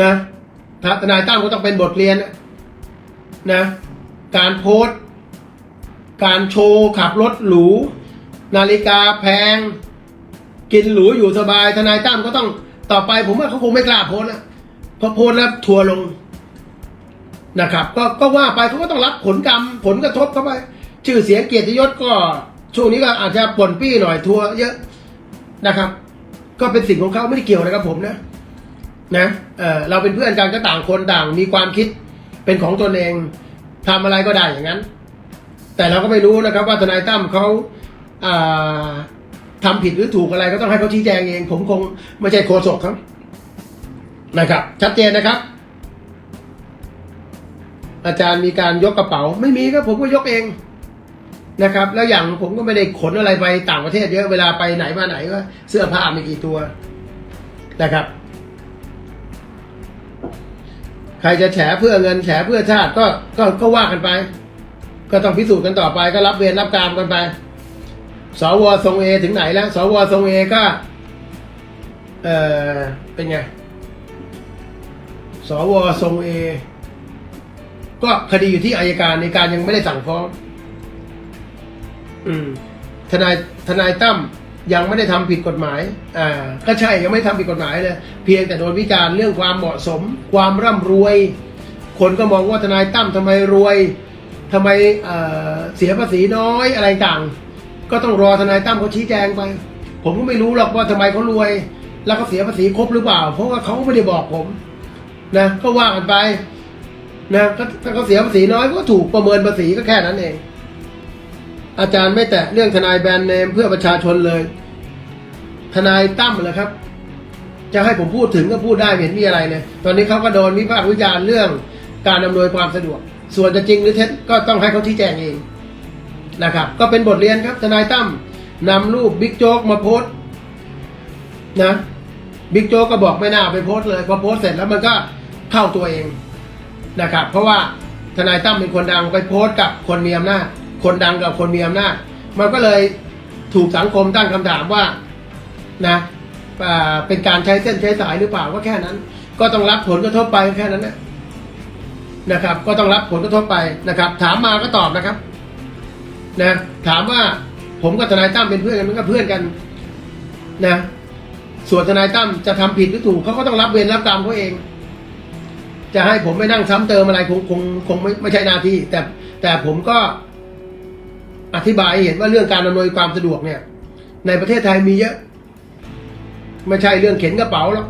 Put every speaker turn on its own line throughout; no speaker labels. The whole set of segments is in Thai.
นะทนายตั้มก็ต้องเป็นบทเรียนนะ การโพสต์การโชว์ขับรถหรู นาฬิกาแพง กินหรูอยู่สบาย ทนายตั้มก็ต้องต่อไปผมว่าเขาคงไม่กล้าโพสต์แล้วเพราะโพสต์แล้วทัวลงนะครับ ก็ก็ว่าไปเขาก็ต้องรับผลกรรมผลกระทบเข้าไป ชื่อเสียงเกียรติยศก็ช่วงนี้ก็อาจจะป่นปี้หน่อยทัวเยอะนะครับ ก็เป็นสิ่งของเขาไม่ได้เกี่ยวอะไรกับผมนะ นะเออเราเป็นเพื่อนกันก็ต่างคนต่างมีความคิดเป็นของตนเองทำอะไรก็ได้อย่างนั้น แต่เราก็ไม่รู้นะครับ ว่าทนายตั้มเขาอ่าทำผิดหรือถูกอะไรก็ต้องให้เขาชี้แจงเอง ผมคงไม่ใช่โฆษกครับนะครับ ชัดเจนนะครับ อาจารย์มีการยกกระเป๋า ไม่มีครับผมก็ยกเองนะครับ แล้วอย่างผมก็ไม่ได้ขนอะไรไปต่างประเทศเยอะเวลาไปไหนมาไหนก็เสื้อผ้าม่กี่ตัวนะครับ รจะแฉเพื่อเงินแฉเพื่อชาติก็ก็ก็ว่ากันไป ก็ต้องพิสูจน์กันต่อไปก็รับเวรรับกรรมกันไป สวทรงเอถึงไหนแล้ว สวทรงเอก็ เออเป็นไง สวทรงเอ ก็คดีอยู่ที่อายการในการยังไม่ได้สั่งฟ้อง อืม ทนายทนายตั้ม ยังไม่ได้ทำผิดกฎหมาย อ่า ก็ใช่ยังไม่ทำผิดกฎหมายเลย เพียงแต่โดนวิจารณ์เรื่องความเหมาะสม ความร่ำรวย คนก็มองว่าทนายตั้มทำไมรวยทำไมเอ่อเสียภาษีน้อยอะไรต่าง ก็ต้องรอทนายตั้มเขาชี้แจงไป ผมก็ไม่รู้หรอกว่าทำไมเขารวย แล้วเขาเสียภาษีครบหรือเปล่า เพราะว่าเขาไม่ได้บอกผมนะ ก็ว่ากันไปนะถ้าเขาเสียภาษีน้อยก็ถูกประเมินภาษีก็แค่นั้นเอง อาจารย์ไม่แตะเรื่องทนายแบรนด์เนมเพื่อประชาชนเลย ทนายตั้มเหรอครับ จะให้ผมพูดถึงก็พูดได้เห็นมีอะไรเลยตอนนี้เขาก็โดนวิพากษ์วิจารณ์เรื่องการอำนวยความสะดวก ส่วนจะจริงหรือเท็จก็ต้องให้เขาชี้แจงเองนะครับ ก็เป็นบทเรียนครับ ทนายตั้มนำรูปบิ๊กโจ๊กมาโพสต์นะบิ๊กโจ๊กก็บอกไม่น่าเอาไปโพสต์เลยพอโพสต์เสร็จแล้วมันก็เข้าตัวเองนะครับ เพราะว่าทนายตั้มเป็นคนดังไปโพสต์กับคนมีอำนาจ คนดังกับคนมีอำนาจ มันก็เลยถูกสังคมตั้งคำถามว่านะเป็นการใช้เส้นใช้สายหรือเปล่าก็แค่นั้น ก็ต้องรับผลกระทบไปแค่นั้นนะนะครับ ก็ต้องรับผลกระทบไปนะครับ ถามมาก็ตอบนะครับนะถามว่าผมกับทนายตั้มเป็นเพื่อนกันมันก็เพื่อนกันนะส่วนทนายตั้มจะทำผิดหรือถูกเขาก็ต้องรับเวรรับกรรมเขาเอง จะให้ผมไม่นั่งซ้ำเติมอะไรคงคงคงไม่ไม่ใช่หน้าที่ แต่แต่ผมก็ อธิบายหเห็นว่าเรื่องการอำนวยความสะดวกเนี่ย ในประเทศไทยมีเยอะ ไม่ใช่เรื่องเข็นกระเป๋าหรอก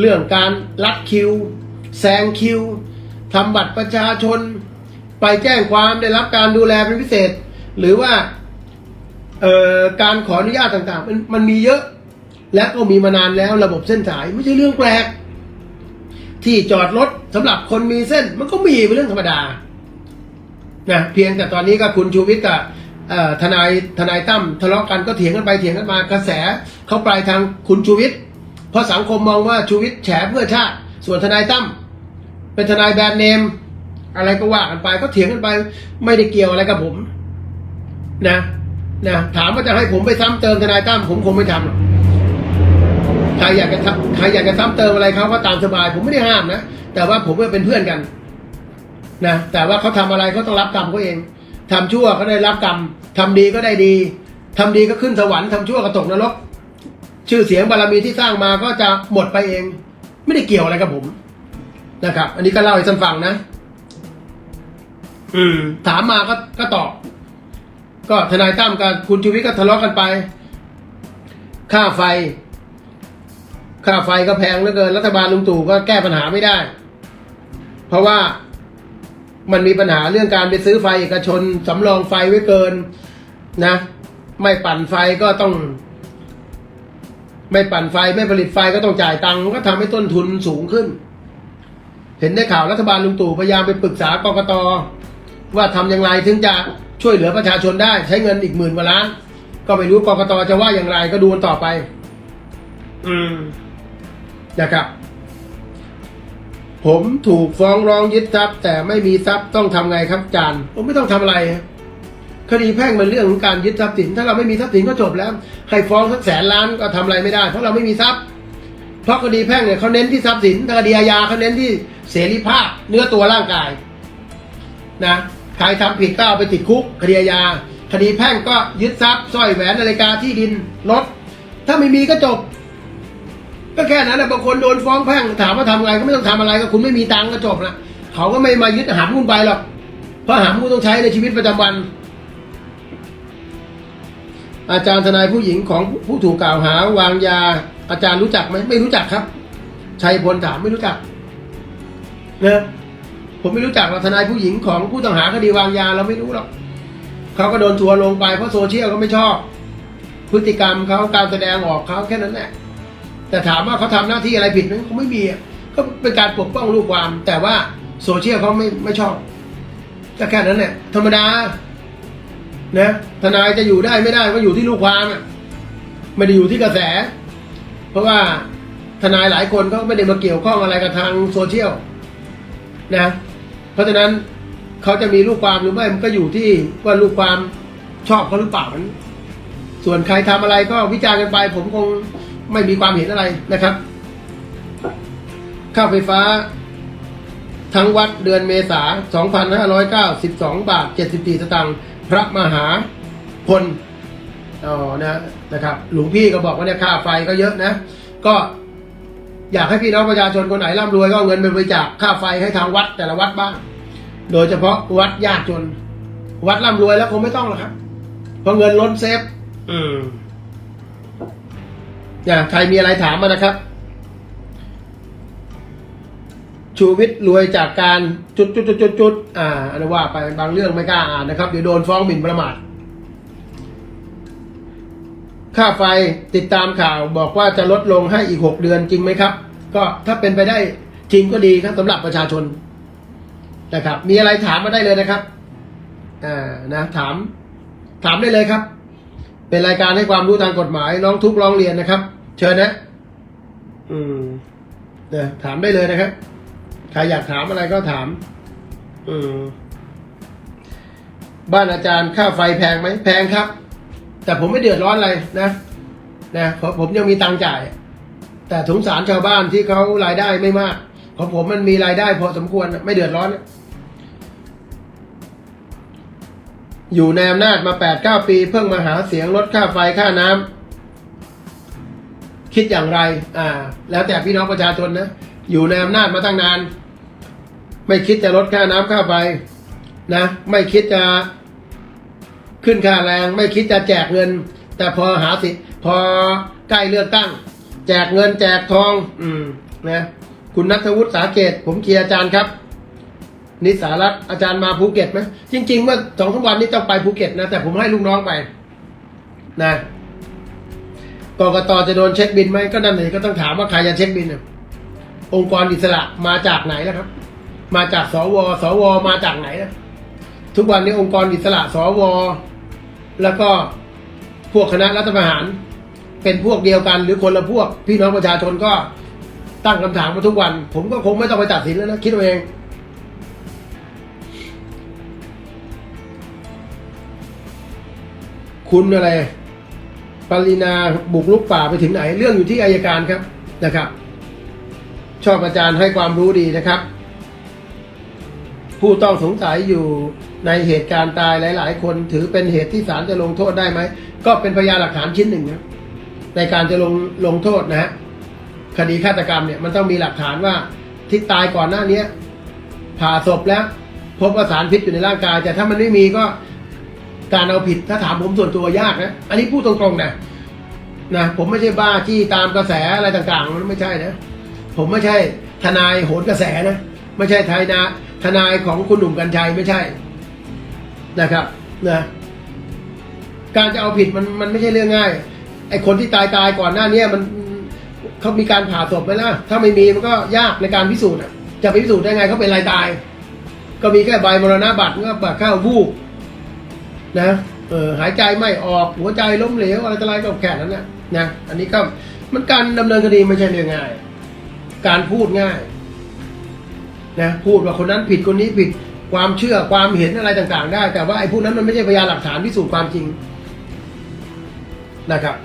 เรื่องการลัดคิวแซงคิวทำบัตรประชาชน ไปแจ้งความได้รับการดูแลเป็นพิเศษ หรือว่าเอ่อการขออนุญาตต่างๆ มันมันมีเยอะ และก็มีมานานแล้วระบบเส้นสายไม่ใช่เรื่องแปลก ที่จอดรถสำหรับคนมีเส้นมันก็มีเป็นเรื่องธรรมดานะเพียงแต่ตอนนี้ก็คุณชูวิทย์กับเอ่อ ทนายทนายตั้มทะเลาะกันก็เถียงกันไปเถียงกันมากระแสเขาปลายทางคุณชูวิทย์เพราะสังคมมองว่าชูวิทย์แฉเพื่อชาติ ส่วนทนายตั้มเป็นทนายแบรนด์เนม อะไรก็ว่ากันไปก็เถียงกันไปไม่ได้เกี่ยวอะไรกับผม นะนะถามว่าจะให้ผมไปซ้ำเติมทนายตั้มผมคงไม่ทำหรอกใครอยากจะทำใครอยากจะซ้ำเติมอะไรเขาก็ตามสบาย ผมไม่ได้ห้ามนะแต่ว่าผมเป็นเพื่อนกันนะแต่ว่าเขาทำอะไรเขาต้องรับกรรมเขาเอง ทำชั่วก็ได้รับกรรมทำดีก็ได้ดีทำดีก็ขึ้นสวรรค์ทำชั่วก็ตกนรก ชื่อเสียงบารมีที่สร้างมาก็จะหมดไปเอง ไม่ได้เกี่ยวอะไรกับผมนะครับ อันนี้ก็เล่าให้ท่านฟังนะ อืม ถามมาก็ก็ตอบ ก็ทนายตั้มกับคุณชูวิทย์ก็ทะเลาะกันไป ค่าไฟ ค่าไฟก็แพงเหลือเกิน รัฐบาลลุงตู่ก็แก้ปัญหาไม่ได้ เพราะว่า มันมีปัญหาเรื่องการไปซื้อไฟเอกชนสำรองไฟไว้เกินนะ ไม่ปั่นไฟก็ต้อง ไม่ปั่นไฟไม่ผลิตไฟก็ต้องจ่ายตังค์มันก็ทำให้ต้นทุนสูงขึ้น เห็นได้ข่าวรัฐบาลลุงตู่พยายามไปปรึกษากกตว่าทำอย่างไรถึงจะช่วยเหลือประชาชนได้ ใช้เงินอีกหมื่นกว่าล้านก็ไม่รู้กกตจะว่าอย่างไรก็ดูกันต่อไป อืมนะครับ ผมถูกฟ้องร้องยึดทรัพย์ แต่ไม่มีทรัพย์ต้องทำไงครับจารย์ผมไม่ต้องทำอะไร คดีแพ่งมันเรื่องของการยึดทรัพย์สิน ถ้าเราไม่มีทรัพย์สินก็จบแล้ว ใครฟ้องสักแสนล้านก็ทำอะไรไม่ได้ เพราะเราไม่มีทรัพย์ เพราะคดีแพ่งเนี่ยเขาเน้นที่ทรัพย์สินแต่คดีอาญาเขาเน้นที่เสรีภาพเนื้อตัวร่างกายนะใครทำผิดก็เอาไปติดคุกคดีอาญาคดีแพ่งก็ยึดทรัพย์สร้อยแหวนนาฬิกาที่ดินรถถ้าไม่มีก็จบ ก็แค่นั้นนะบางคนโดนฟ้องแพ่งถามว่าทำไงก็ไม่ต้องทำอะไรก็คุณไม่มีตังค์ก็จบละเขาก็ไม่มายึดหามคุณไปหรอกเพราะหามคุณต้องใช้ในชีวิตประจำวัน อาจารย์ทนายผู้หญิงของผู้ถูกกล่าวหาวางยา อาจารย์รู้จักไหมไม่รู้จักครับชัยพลถามไม่รู้จักนะผมไม่รู้จักหรอกทนายผู้หญิงของผู้ต้องหาคดีวางยาเราไม่รู้หรอกเขาก็โดนทัวร์ลงไปเพราะโซเชียลก็ไม่ชอบ พฤติกรรมเขาการแสดงออกเขาแค่นั้นแหละ แต่ถามว่าเขาทำหน้าที่อะไรผิดไหมเขาไม่มีอะก็เป็นการปกป้องลูกความ แต่ว่าโซเชียลเขาไม่ไม่ชอบก็แค่นั้นแหละธรรมดานะทนายจะอยู่ได้ไม่ได้ก็อยู่ที่ลูกความอะไม่ได้อยู่ที่กระแส เพราะว่าทนายหลายคนก็ไม่ได้มาเกี่ยวข้องอะไรกับทางโซเชียลนะ เพราะฉะนั้นเขาจะมีลูกความหรือไม่มันก็อยู่ที่ว่าลูกความชอบเขาหรือเปล่านั้นส่วนใครทำอะไรก็วิจารณ์กันไปผมคง ไม่มีความเห็นอะไรนะครับ ค่าไฟฟ้า ทั้งวัดเดือนเมษา 2,592 บาท 74 สตางค์พระมหาพลอ๋อนะนะครับหลวงพี่ก็บอกว่าเนี่ยค่าไฟก็เยอะนะ ก็อยากให้พี่น้องประชาชนคนไหนร่ำรวยก็เอาเงินไปบริจาคค่าไฟให้ทางวัดแต่ละวัดบ้าง โดยเฉพาะวัดยากจน วัดร่ำรวยแล้วคงไม่ต้องหรอกครับ เพราะเงินล้นเซฟ อืม เนี่ยใครมีอะไรถามมานะครับ ชูวิทย์รวยจากการจุดจุดจุดจุดจุดอ่าอันว่าไปบางเรื่องไม่กล้าอ่านนะครับ เดี๋ยวโดนฟ้องหมิ่นประมาทค่าไฟติดตามข่าวบอกว่าจะลดลงให้อีกหกเดือนจริงไหมครับ ก็ถ้าเป็นไปได้จริงก็ดีครับสำหรับประชาชนนะครับ มีอะไรถามมาได้เลยนะครับอ่านะถาม ถามได้เลยครับ เป็นรายการให้ความรู้ทางกฎหมายร้องทุกข์ร้องเรียนนะครับ เชิญนะ อืมเนี่ยถามได้เลยนะครับใครอยากถามอะไรก็ถาม อืมบ้านอาจารย์ค่าไฟแพงไหมแพงครับ แต่ผมไม่เดือดร้อนอะไรนะนะเพราะผมยังมีตังค์จ่าย แต่สงสารชาวบ้านที่เขารายได้ไม่มากของผมมันมีรายได้พอสมควรไม่เดือดร้อน อยู่ในอำนาจมาแปดเก้าปี เพิ่งมาหาเสียงลดค่าไฟค่าน้ำคิดอย่างไร อ่า แล้วแต่พี่น้องประชาชนนะอยู่ในอำนาจมาตั้งนาน ไม่คิดจะลดค่าน้ำค่าไฟนะ ไม่คิดจะขึ้นค่าแรง ไม่คิดจะแจกเงิน แต่พอหาสิ พอใกล้เลือกตั้ง แจกเงินแจกทอง อืมนะคุณนัทวุฒิสาเกตผมเคียร์อาจารย์ครับ นิสารัตอาจารย์มาภูเก็ตไหมจริง ๆ เมื่อสองสามวันนี้ต้องไปภูเก็ตนะ แต่ผมให้ลูกน้องไปนะกกตจะโดนเช็คบินไหมก็นั่นเลยก็ต้องถามว่าใครจะเช็คบินองค์กรอิสระมาจากไหนนะครับ มาจากสวสวมาจากไหนนะทุกวันนี้องค์กรอิสระสวแล้วก็พวกคณะรัฐประหาร เป็นพวกเดียวกันหรือคนละพวก พี่น้องประชาชนก็ตั้งคำถามมาทุกวัน ผมก็คงไม่ต้องไปตัดสินแล้วนะคิดเอาเอง คุณอะไรปรินาบุกลุกป่าไปถึงไหน เรื่องอยู่ที่อายการครับนะครับ ชอบอาจารย์ให้ความรู้ดีนะครับ ผู้ต้องสงสัยอยู่ในเหตุการณ์ตายหลาย ๆ คนถือเป็นเหตุที่ศาลจะลงโทษได้ไหม ก็เป็นพยานหลักฐานชิ้นหนึ่งนะในการจะลงลงโทษนะฮะคดีฆาตกรรมเนี่ยมันต้องมีหลักฐานว่าที่ตายก่อนหน้านี้ผ่าศพแล้ว พบว่าสารพิษอยู่ในร่างกาย แต่ถ้ามันไม่มีก็ การเอาผิดถ้าถามผมส่วนตัวยากนะ อันนี้พูดตรงๆนะนะผมไม่ใช่บ้าที่ตามกระแสอะไรต่างๆ มันไม่ใช่นะ ผมไม่ใช่ทนายโหนกระแสนะ ไม่ใช่ทนายทนายของคุณหนุ่มกัญชัยไม่ใช่นะครับนะการจะเอาผิดมันมันไม่ใช่เรื่องง่าย ไอ้คนที่ตายตายก่อนหน้าเนี้มันเขามีการผ่าศพไหมล่ะ ถ้าไม่มีมันก็ยากในการพิสูจน์จะไปพิสูจน์ได้ไงเขาเป็นอะไรตาย ก็มีแค่ใบมรณะบัตรก็บัตรข้าวูบ นะเออหายใจไม่ออกหัวใจล้มเหลวอะไรต่ออะไรก็แค่นั้นนะนะอันนี้ก็มันการดำเนินคดีไม่ใช่เรื่องง่าย การพูดง่ายนะพูดว่าคนนั้นผิดคนนี้ผิดความเชื่อความเห็นอะไรต่างๆ ได้ แต่ว่าไอ้พวกนั้นมันไม่ใช่พยานหลักฐานพิสูจน์ความจริงนะครับ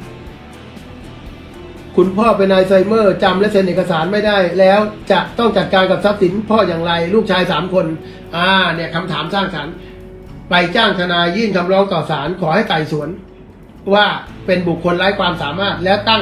คุณพ่อเป็นไอไซเมอร์จำและเซ็นเอกสารไม่ได้ แล้วจะต้องจัดการกับทรัพย์สินพ่ออย่างไร ลูกชายสามคน อ่าเนี่ยคำถามสร้างสรรค์ ไปจ้างทนายยื่นคำร้องต่อศาลขอให้ไต่สวน ว่าเป็นบุคคลไร้ความสามารถและตั้ง